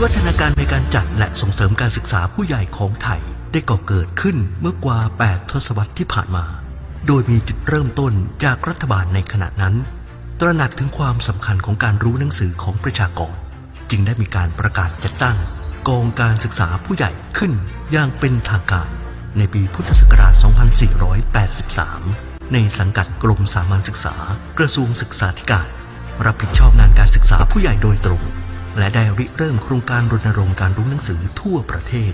วิวัฒนาการในการจัดและส่งเสริมการศึกษาผู้ใหญ่ของไทยได้ก่อเกิดขึ้นเมื่อกว่า 8 ทศวรรษที่ผ่านมา โดยมีจุดเริ่มต้นจากรัฐบาลในขณะนั้น ตระหนักถึงความสำคัญของการรู้หนังสือของประชากร จึงได้มีการประกาศจัดตั้ง กองการศึกษาผู้ใหญ่ขึ้นอย่างเป็นทางการ ในปีพุทธศักราช 2483 ในสังกัดกรมสามัญศึกษา กระทรวงศึกษาธิการ รับผิดชอบงานการศึกษาผู้ใหญ่โดยตรง และได้ริเริ่มโครงการรณรงค์การรู้หนังสือทั่วประเทศ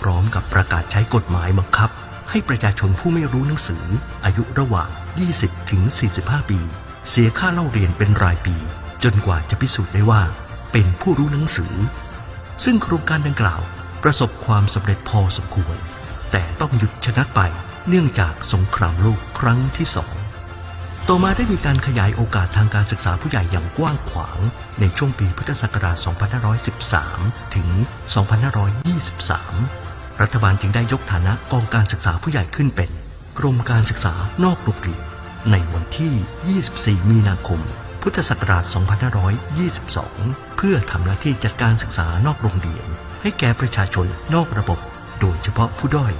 พร้อมกับประกาศใช้กฎหมายบังคับ ให้ประชาชนผู้ไม่รู้หนังสือ อายุระหว่าง 20 ถึง 45 ปี เสียค่าเล่าเรียนเป็นรายปี จนกว่าจะพิสูจน์ได้ว่า เป็นผู้รู้หนังสือ ซึ่งโครงการดังกล่าวประสบความสำเร็จพอสมควร แต่ต้องหยุดชะงักไปเนื่องจากสงครามโลกครั้งที่สอง ต่อมาได้มีการขยายโอกาสทางการศึกษาผู้ใหญ่อย่างกว้างขวางในช่วงปีพุทธศักราช 2513 ถึง 2523 รัฐบาลจึงได้ยกฐานะกองการศึกษาผู้ใหญ่ขึ้นเป็น กรมการศึกษานอกโรงเรียนในวันที่ 24 มีนาคม พุทธศักราช 2522 เพื่อทำหน้าที่จัดการศึกษานอกโรงเรียน ให้แก่ประชาชนนอกระบบ โดยเฉพาะผู้ด้อย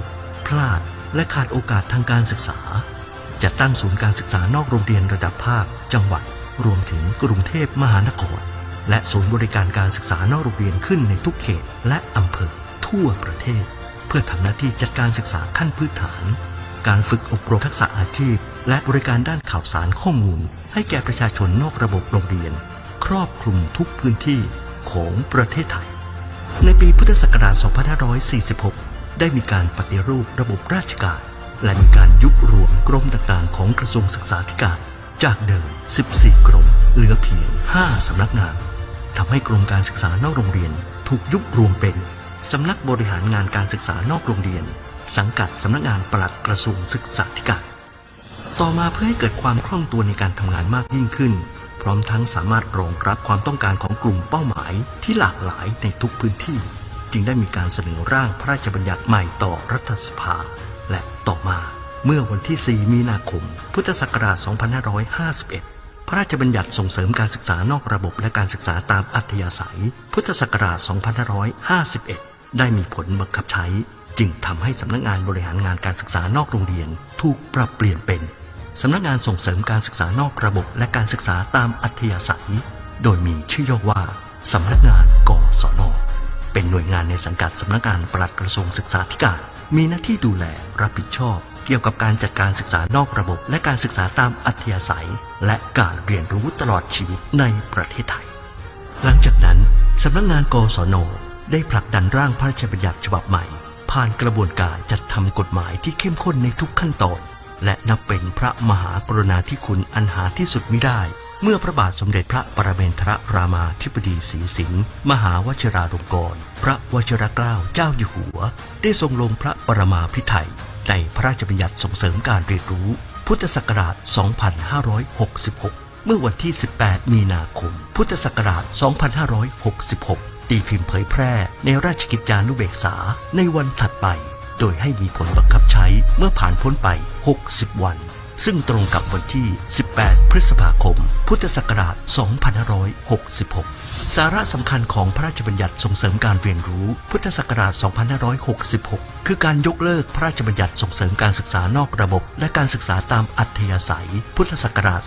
พลาดและขาดโอกาสทางการศึกษา จัดตั้งศูนย์การศึกษานอกโรงเรียนระดับภาค จังหวัด รวมถึงกรุงเทพมหานคร และศูนย์บริการการศึกษานอกโรงเรียนขึ้นในทุกเขตและอำเภอทั่วประเทศ เพื่อทำหน้าที่จัดการศึกษาขั้นพื้นฐาน การฝึกอบรมทักษะอาชีพ และบริการด้านข่าวสารข้อมูล ให้แก่ประชาชนนอกระบบโรงเรียน ครอบคลุมทุกพื้นที่ของประเทศไทย ในปีพุทธศักราช 2546 ได้มีการปฏิรูประบบราชการ และมีการยุบรวมกรมต่างๆ ของกระทรวงศึกษาธิการ จากเดิม 14 กรม เหลือเพียง 5 สำนักงานทำให้กรมการศึกษานอกโรงเรียน ถูกยุบรวมเป็นสำนักบริหารงานการศึกษานอกโรงเรียน สังกัดสำนักงานปลัดกระทรวงศึกษาธิการ ต่อมาเพื่อให้เกิดความคล่องตัวในการทำงานมากยิ่งขึ้น พร้อมทั้งสามารถรองรับความต้องการของกลุ่มเป้าหมายที่หลากหลายในทุกพื้นที่ จึงได้มีการเสนอร่างพระราชบัญญัติใหม่ต่อรัฐสภา และต่อมาเมื่อวันที่ 4 มีนาคม พุทธศักราช 2551 พระราชบัญญัติส่งเสริมการศึกษานอกระบบและการศึกษาตามอัธยาศัย พุทธศักราช 2551 ได้มีผลบังคับใช้ จึงทำให้สำนักงานบริหารงานการศึกษานอกโรงเรียน ถูกปรับเปลี่ยนเป็นสำนักงานส่งเสริมการศึกษานอกระบบ และการศึกษาตามอัธยาศัย โดยมีชื่อย่อว่าสำนักงานกศนเป็นหน่วยงานในสังกัดสำนักงานปลัดกระทรวงศึกษาธิการ มีหน้าที่ดูแลรับผิดชอบ เกี่ยวกับการจัดการศึกษานอกระบบ และการศึกษาตามอัธยาศัย และการเรียนรู้ตลอดชีวิตในประเทศไทย หลังจากนั้นสำนักงานกศนได้ผลักดันร่างพระราชบัญญัติฉบับใหม่ ผ่านกระบวนการจัดทำกฎหมายที่เข้มข้นในทุกขั้นตอน และนับเป็นพระมหากรุณาธิคุณอันหาที่สุดมิได้ เมื่อพระบาทสมเด็จพระปรเมนทรรามาธิบดีศรีสิงห์มหาวชิราลงกรณพระวชิรเกล้าเจ้าอยู่หัว ได้ทรงลงพระปรมาภิไธยในพระราชบัญญัติส่งเสริมการเรียนรู้ พุทธศักราช 2566 เมื่อวันที่ 18 มีนาคม พุทธศักราช 2566 ตีพิมพ์เผยแพร่ในราชกิจจานุเบกษาในวันถัดไป โดยให้มีผลบังคับใช้เมื่อผ่านพ้นไป 60 วัน ซึ่งตรงกับวันที่ 18 พฤษภาคม พุทธศักราช 2566 สาระสำคัญของพระราชบัญญัติส่งเสริมการเรียนรู้ พุทธศักราช 2566 คือการยกเลิกพระราชบัญญัติส่งเสริมการศึกษานอกระบบ และการศึกษาตามอัธยาศัย พุทธศักราช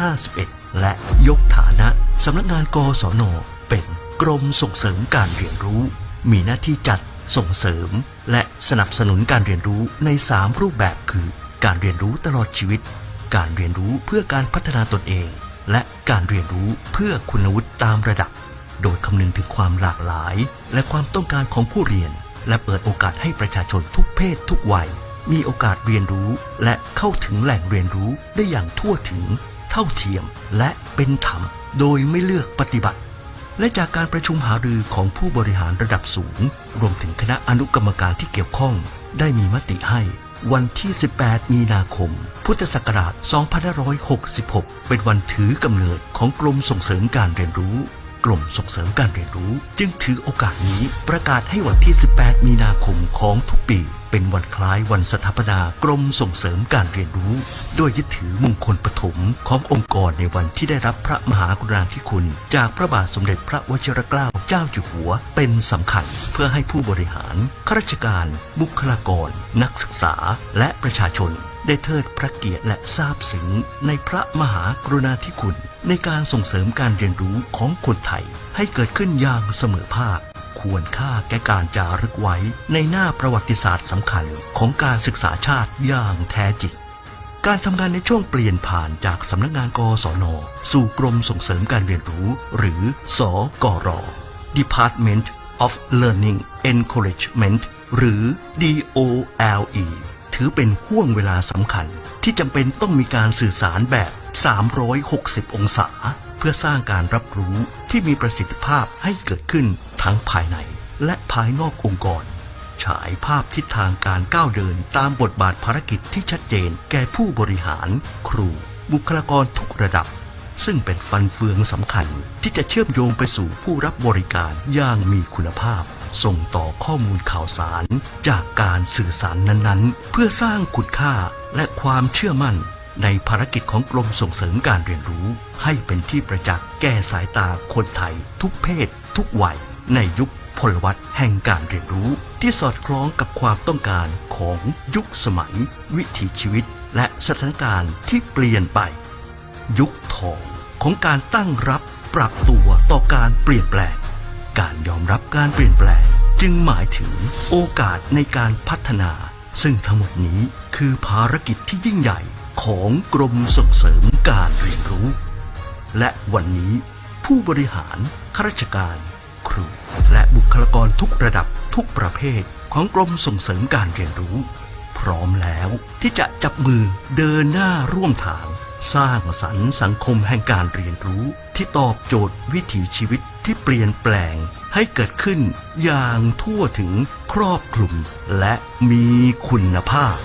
2551 และยกฐานะสำนักงานกศน เป็นกรมส่งเสริมการเรียนรู้ มีหน้าที่จัดส่งเสริม และสนับสนุนการเรียนรู้ใน 3 รูปแบบคือ การเรียนรู้ตลอดชีวิต การเรียนรู้เพื่อการพัฒนาตนเอง และการเรียนรู้เพื่อคุณวุฒิตามระดับ โดยคำนึงถึงความหลากหลาย และความต้องการของผู้เรียน และเปิดโอกาสให้ประชาชนทุกเพศทุกวัย มีโอกาสเรียนรู้และเข้าถึงแหล่งเรียนรู้ได้อย่างทั่วถึง เท่าเทียม และเป็นธรรม โดยไม่เลือกปฏิบัติและจากการประชุมหารือของผู้บริหารระดับสูง รวมถึงคณะอนุกรรมการที่เกี่ยวข้อง ได้มีมติให้ วันที่ 18 มีนาคม พุทธศักราช 2566 เป็นวันถือกำเนิดของกรมส่งเสริมการเรียนรู้กรมส่งเสริมการเรียนรู้ จึงถือโอกาสนี้ประกาศให้วันที่ 18 มีนาคมของทุกปี เป็นวันคล้ายวันสถาปนากรมส่งเสริมการเรียนรู้ โดยยึดถือมงคลปฐมขององค์กรในวันที่ได้รับพระมหากรุณาธิคุณ จากพระบาทสมเด็จพระวชิรเกล้าเจ้าอยู่หัว เป็นสำคัญเพื่อให้ผู้บริหารข้าราชการ บุคลากร นักศึกษา และประชาชน ได้เทิดพระเกียรติและซาบซึ้งในพระมหากรุณาธิคุณ ในการส่งเสริมการเรียนรู้ของคนไทยให้เกิดขึ้นอย่างเสมอภาค ควรค่าแก่การจารึกไว้ในหน้าประวัติศาสตร์สำคัญของการศึกษาชาติอย่างแท้จริงการทำงานในช่วงเปลี่ยนผ่านจากสำนักงานกศน สู่กรมส่งเสริมการเรียนรู้ หรือ สกร Department of Learning Encouragement หรือ DOLE ถือเป็นห่วงเวลาสำคัญที่จำเป็นต้องมีการสื่อสารแบบ 360 องศา เพื่อสร้างการรับรู้ที่มีประสิทธิภาพให้เกิดขึ้นทั้งภายในและภายนอกองค์กร ฉายภาพทิศทางการก้าวเดินตามบทบาทภารกิจที่ชัดเจนแก่ผู้บริหาร ครู บุคลากรทุกระดับ ซึ่งเป็นฟันเฟืองสำคัญที่จะเชื่อมโยงไปสู่ผู้รับบริการอย่างมีคุณภาพ ส่งต่อข้อมูลข่าวสาร จากการสื่อสารนั้นๆ เพื่อสร้างคุณค่าและความเชื่อมั่น ในภารกิจของกรมส่งเสริมการเรียนรู้ให้เป็นที่ประจักษ์แก่สายตาคนไทย ทุกเพศ ทุกวัย ในยุคพลวัตแห่งการเรียนรู้ ที่สอดคล้องกับความต้องการของยุคสมัย วิถีชีวิต และสถานการณ์ที่เปลี่ยนไป ยุคทองของการตั้งรับปรับตัวต่อการเปลี่ยนแปลง การยอมรับการเปลี่ยนแปลง จึงหมายถึงโอกาสในการพัฒนา ซึ่งทั้งหมดนี้คือภารกิจที่ยิ่งใหญ่ ของกรมส่งเสริมการเรียนรู้ และวันนี้ผู้บริหารข้าราชการ ครู และบุคลากรทุกระดับทุกประเภทของกรมส่งเสริมการเรียนรู้ พร้อมแล้วที่จะจับมือเดินหน้าร่วมทาง สร้างสรรค์สังคมแห่งการเรียนรู้ ที่ตอบโจทย์วิถีชีวิตที่เปลี่ยนแปลงให้เกิดขึ้นอย่างทั่วถึงครอบคลุมและมีคุณภาพ